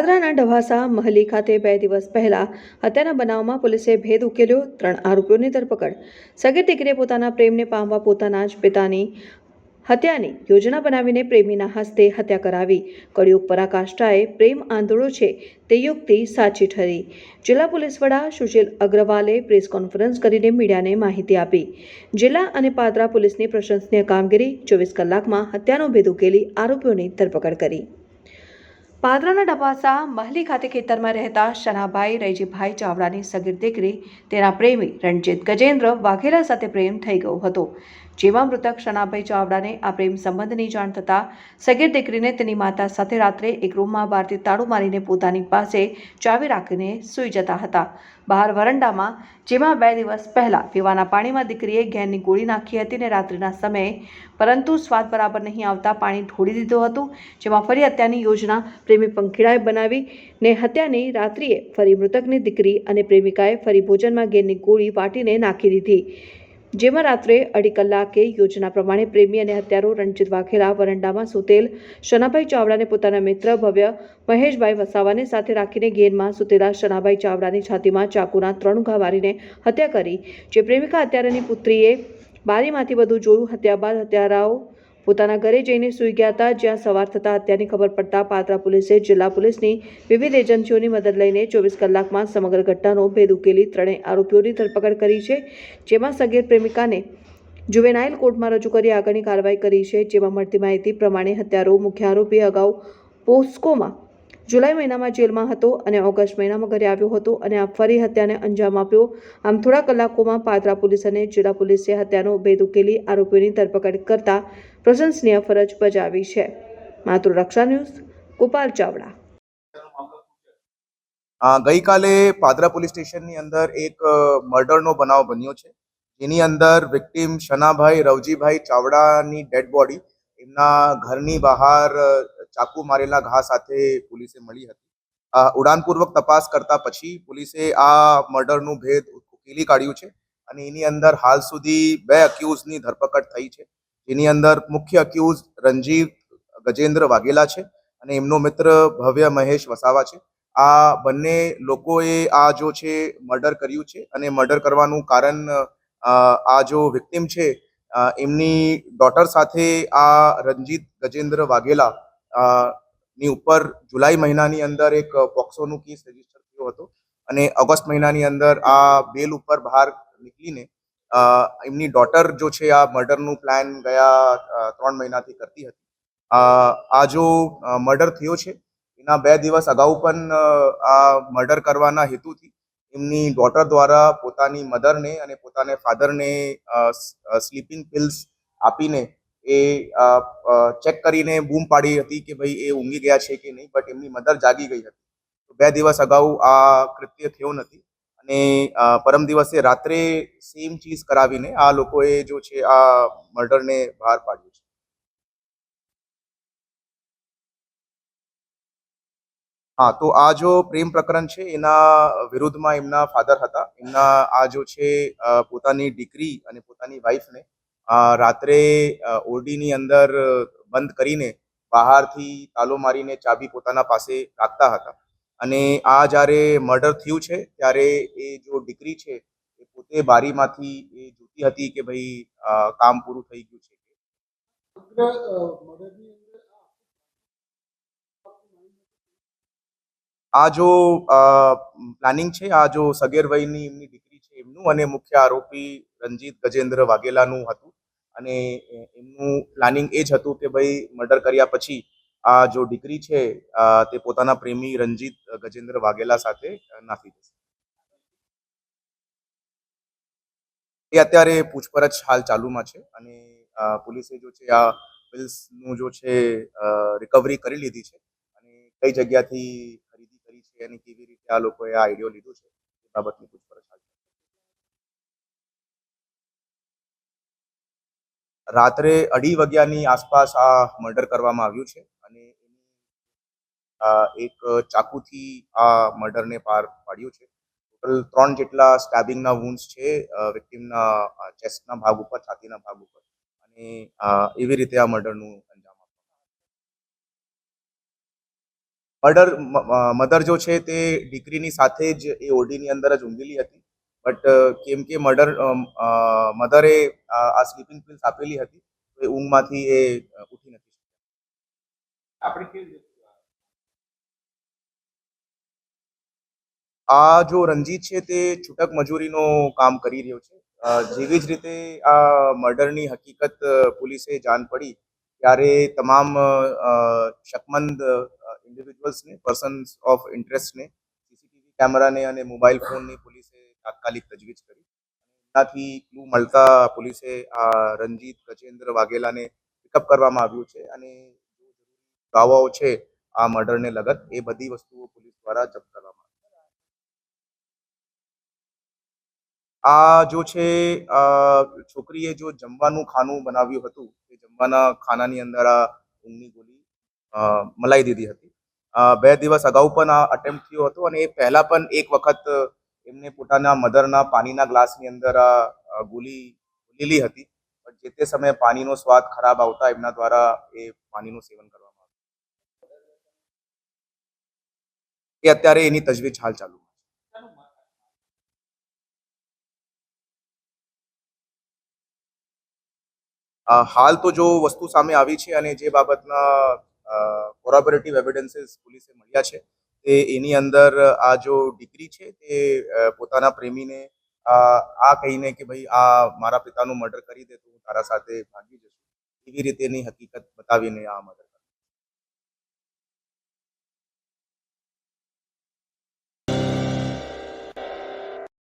પાદરાના ઢવાસા મહલી ખાતે બે દિવસ પહેલા હત્યાના બનાવમાં પોલીસે ભેદ ઉકેલ્યો, ત્રણ આરોપીઓની ધરપકડ. સગીર દીકરીએ પોતાના પ્રેમને પામવા પોતાના જ પિતાની હત્યાની યોજના બનાવીને પ્રેમીના હસ્તે હત્યા કરાવી. કળિયુગ પરાકાષ્ઠાએ પ્રેમ આંધળો છે તે યુક્તિ સાચી ઠરી. જિલ્લા પોલીસ વડા સુશીલ અગ્રવાલે પ્રેસ કોન્ફરન્સ કરીને મીડિયાને માહિતી આપી. જિલ્લા અને પાદરા પોલીસની પ્રશંસનીય કામગીરી ચોવીસ કલાકમાં હત્યાનો ભેદ ઉકેલી આરોપીઓની ધરપકડ કરી. પાદરાના ડબાસા મહલી ખાતે ખેતરમાં રહેતા શનાભાઈ રૈજીભાઈ ચાવડાની સગીર દીકરી, તેના પ્રેમી રણજીત ગજેન્દ્ર વાઘેલા સાથે પ્રેમ થઈ ગયો હતો. જેમાં મૃતક શનાભાઈ ચાવડાને આ પ્રેમ સંબંધની જાણ થતાં સગીર દીકરીને તેની માતા સાથે રાત્રે એક રૂમમાં બહારથી તાળું મારીને પોતાની પાસે ચાવી રાખીને સૂઈ જતા હતા. બહાર વરંડામાં, જેમાં બે દિવસ પહેલાં પીવાના પાણીમાં દીકરીએ ઘેરની ગોળી નાખી હતી ને રાત્રિના સમયે, પરંતુ સ્વાદ બરાબર નહીં આવતા પાણી ઢોળી દીધું હતું, જેમાં ફરી હત્યાની યોજના પ્રેમી પંખીડાએ બનાવી ને હત્યાની રાત્રિએ ફરી મૃતકની દીકરી અને પ્રેમિકાએ ફરી ભોજનમાં ઘેરની ગોળી વાટીને નાખી દીધી. જેમાં રાત્રે અઢી કલાકે યોજના પ્રમાણે પ્રેમી અને હત્યારો રણજીત વાઘેલા વરંડામાં સૂતેલ શનાભાઈ ચાવડાને પોતાના મિત્ર ભવ્ય મહેશભાઈ વસાવાને સાથે રાખીને ગેરમાં સૂતેલા શનાભાઈ ચાવડાની છાતીમાં ચાકુના ત્રણ ઘા મારીને હત્યા કરી. જે પ્રેમિકા હત્યારાની પુત્રીએ બારીમાંથી બધું જોયું, હત્યા બાદ હત્યારાઓ પોતાના ઘરે જઈને સૂઈ ગયા હતા, જ્યાં સવાર થતાં હત્યાની ખબર પડતા પાત્રા પોલીસે જિલ્લા પોલીસની વિવિધ એજન્સીઓની મદદ લઈને ચોવીસ કલાકમાં સમગ્ર ઘટનાનો ભેદ ઉકેલી ત્રણેય આરોપીઓની ધરપકડ કરી છે, જેમાં સગીર પ્રેમિકાને જુવેનાઇલ કોર્ટમાં રજૂ કરી આગળની કાર્યવાહી કરી છે, જેમાં મળતી માહિતી પ્રમાણે હત્યારો, મુખ્ય આરોપી અગાઉ પોસ્કોમાં જુલાઈ મહિનામાં જેલમાં હતો અને ઓગસ્ટ મહિનામાં ઘરે આવ્યો હતો અને આ ફરી હત્યાને અંજામ આપ્યો. આમ થોડા કલાકોમાં પાદરા પોલીસ અને જિલ્લા પોલીસે હત્યાનો ભેદ ઉકેલી આરોપીઓની ધરપકડ કરતા પ્રશંસનીય ફરજ બજાવી છે. માતૃરક્ષા ન્યૂઝ, ગોપાલ ચાવડા. ગઈકાલે પાદરા પોલીસ સ્ટેશનની અંદર એક મર્ડરનો બનાવ બન્યો છે. એની અંદર વિક્ટીમ શનાભાઈ રવજીભાઈ ચાવડાની ડેડ બોડી એમના ઘરની બહાર ચાકુ મારેલા ઘા સાથે પોલીસે મળી હતી. ઉડાનપૂર્વક તપાસ કરતા પછી પોલીસે આ મર્ડરનું ભેદ ઉકેલી કાઢ્યું છે અને એની અંદર હાલ સુધી બે અક્યુઝની ધરપકડ થઈ છે. જેની અંદર મુખ્ય અક્યુઝ રંજીત ગજેન્દ્ર વાઘેલા છે અને એમનો મિત્ર ભવ્ય મહેશ વસાવા છે. આ બંને લોકોએ આ જો છે મર્ડર કર્યું છે અને મર્ડર કરવાનું કારણ આ જો વિક્ટિમ છે એમની ડોટર સાથે આ રંજીત ગજેન્દ્ર વાઘેલા ની ઉપર જુલાઈ મહિનાની અંદર એક પોક્સોનું કેસ રજિસ્ટર થયો હતો અને ઓગસ્ટ મહિનાની અંદર આ બેલ ઉપર બહાર નીકળીને એમની ડોટર જો છે આ મર્ડરનું પ્લાન ગયા ત્રણ મહિનાથી કરતી હતી. આ જો મર્ડર થયો છે, એના બે દિવસ અગાઉ પણ આ મર્ડર કરવાના હેતુથી એમની ડોટર દ્વારા પોતાની મધરને અને પોતાને ફાધરને સ્લીપિંગ પિલ્સ આપીને એ ચેક કરીને બૂમ પાડી હતી કે ભાઈ એ ઊંઘી ગયા છે કે નહીં બટ એમની મધર જાગી ગઈ હતી. તો બે દિવસ અગાઉ આ કૃત્ય થયો નથી. અને પરમ દિવસે રાત્રે સેમ ચીઝ કરાવીને આ લોકોએ જો છે આ મર્ડરને બહાર પાડ્યું છે. હા, તો આ જો પ્રેમ પ્રકરણ છે, એના વિરુદ્ધમાં એમના ફાધર હતા. એમના આ જો છે પોતાની દીકરી અને પોતાની વાઈફને રાત્રે ઓરડીની અંદર બંધ કરીને બહારથી તાલો મારીને ચાબી પોતાના પાસે રાખતા હતા. અને આ જ્યારે મર્ડર થયું છે ત્યારે એ જો દીકરી છે એ પોતે બારીમાંથી એ જોતી હતી કે ભાઈ કામ પૂરું થઈ ગયું છે. આ જો પ્લાનિંગ છે આ જો સગેર વયની એમની દીકરી છે એમનું અને મુખ્ય આરોપી રંજીત ગજેન્દ્ર વાઘેલાનું હતું. અને એમનું પ્લાનિંગ એ જ હતું કે ભાઈ મર્ડર કર્યા પછી આ જો દીકરી છે તે પોતાના પ્રેમી રંજીત ગજેન્દ્ર વાઘેલા સાથે નાખી દેશે એ અત્યારે પૂછપરછ હાલ ચાલુમાં છે અને પોલીસે જો છે આ બિલ્સનું જો છે રિકવરી કરી લીધી છે અને કઈ જગ્યાથી ખરીદી કરી છે અને કેવી રીતે આ લોકોએ આ આઈડિયો લીધો છે એ બાબતની પૂછપરછ હાલ ચાલુ છે. રાત્રે અઢી વાગ્યાની આસપાસ આ મર્ડર કરવામાં આવ્યું છે અને એક ચાકુથી આ મર્ડરને પાર પાડ્યું છે. ટોટલ ત્રણ જેટલા સ્ટેબિંગના વુન્સ છે વિક્ટિમના ચેસ્ટના ભાગ ઉપર, છાતીના ભાગ ઉપર. અને એવી રીતે આ મર્ડરનું મર્ડર મધર જો છે તે દીકરીની સાથે જ એ ઓરડીની અંદર જ ઊંઘેલી હતી. બટ કેમ કે મર્ડર મધરે આ સ્લીપિંગ પિલ્સ આપેલી હતી તો એ ઊંઘમાંથી એ ઉઠી નથી આપણે આ જો રંજીત છે તે છૂટક મજૂરીનું કામ કરી રહ્યો છે. જેવી જ રીતે આ મર્ડરની હકીકત પોલીસે જાણ પડી ત્યારે તમામ શકમંદ ઇન્ડિવિજ્યુઅલ્સને પર્સન્સ ઓફ ઇન્ટરેસ્ટને સીસીટીવી કેમેરાને અને મોબાઈલ ફોનની પોલીસે તાત્કાલિક તજવીજ કરી. એનાથી ક્લુ મળતા પોલીસે આ રંજીત ગજેન્દ્ર વાઘેલાને પિકઅપ કરવામાં આવ્યું છે અને દાવાઓ છે આ મર્ડરને લગત, એ બધી વસ્તુઓ પોલીસ દ્વારા જપ્ત કરવામાં આ જો છે છોકરીએ જો જમવાનું ખાનું બનાવ્યું હતું, એ જમવાના ખાનાની અંદર આ ઊંઘની ગોળી મલાઈ દીધી હતી. બે દિવસ અગાઉ પણ આ અટેમ્પ્ટ થયો હતો અને એ પહેલા પણ એક વખત એમને પોતાના મધરના પાણીના ગ્લાસની અંદર અ, લીલી હતી. પણ જે તે સમયે પાણીનો સ્વાદ ખરાબ આવતા એમના દ્વારા એ પાણીનું સેવન કરવામાં આવ્યું. એ અત્યારે એની તજવીજ હાલ ચાલુ હાલ તો જો વસ્તુ સામે આવી છે અને જે બાબતના કોરોબરેટિવ એવિડન્સીસ પોલીસે મળ્યા છે તે એની અંદર આ જો દીકરી છે તે પોતાના પ્રેમીને આ કહીને કે ભાઈ, આ મારા પિતાનું મર્ડર કરી દે, તો હું તારા સાથે ભાગી જશું એવી રીતેની હકીકત બતાવીને આ મર્ડર